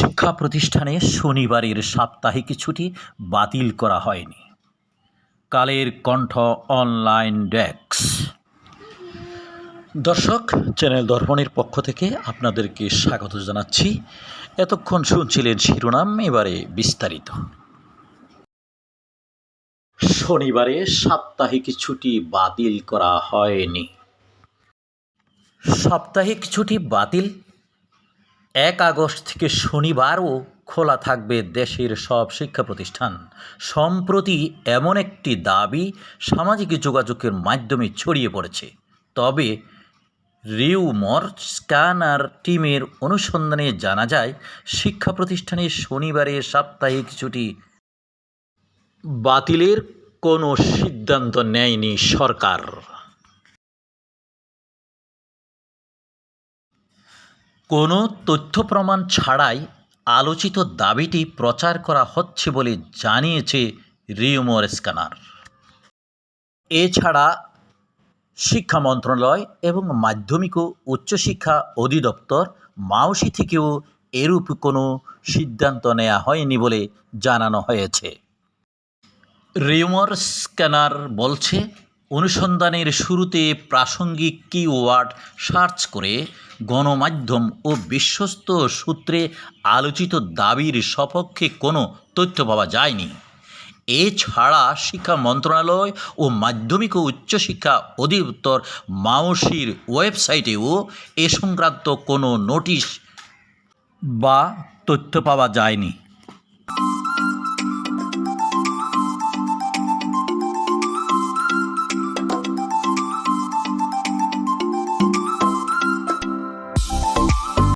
শিক্ষা প্রতিষ্ঠানে শনিবারের সাপ্তাহিক ছুটি বাতিল করা হয়নি। Kaler Kantho online desk. দর্শক, চ্যানেল দর্পণের পক্ষ থেকে আপনাদেরকে স্বাগত জানাচ্ছি। এতক্ষণ শুনছিলেন শিরোনাম, এবারে বিস্তারিত। শনিবারে সাপ্তাহিক ছুটি বাতিল করা হয়নি। সাপ্তাহিক ছুটি বাতিল এক আগস্ট থেকে শনিবারও খোলা থাকবে দেশের সব শিক্ষা প্রতিষ্ঠান। সম্প্রতি এমন একটি দাবি সামাজিক যোগাযোগের মাধ্যমে ছড়িয়ে পড়েছে। তবে রিউমর স্ক্যানার টিমের অনুসন্ধানে জানা যায়, শিক্ষা প্রতিষ্ঠানে শনিবারে সাপ্তাহিক ছুটি। বাতিলের কোনো সিদ্ধান্ত নেয়নি সরকার। কোনো তথ্য প্রমাণ ছাড়াই আলোচিত দাবিটি প্রচার করা হচ্ছে বলে জানিয়েছে রিউমর স্ক্যানার। এছাড়া শিক্ষা মন্ত্রণালয় এবং মাধ্যমিক ও উচ্চশিক্ষা অধিদপ্তর মাউসি থেকেও এরূপ কোনো সিদ্ধান্ত নেওয়া হয়নি বলে জানানো হয়েছে। রিউমর স্ক্যানার বলছে অনুসন্ধানের শুরুতে প্রাসঙ্গিক কিওয়ার্ড সার্চ করে গণমাধ্যম ও বিশ্বস্ত সূত্রে আলোচিত দাবির সপক্ষে কোনো তথ্য পাওয়া যায়নি। এছাড়া শিক্ষা মন্ত্রণালয় ও মাধ্যমিক ও উচ্চশিক্ষা অধিদপ্তর মাওসির ওয়েবসাইটেও এ সংক্রান্ত কোনো নোটিশ বা তথ্য পাওয়া যায়নি।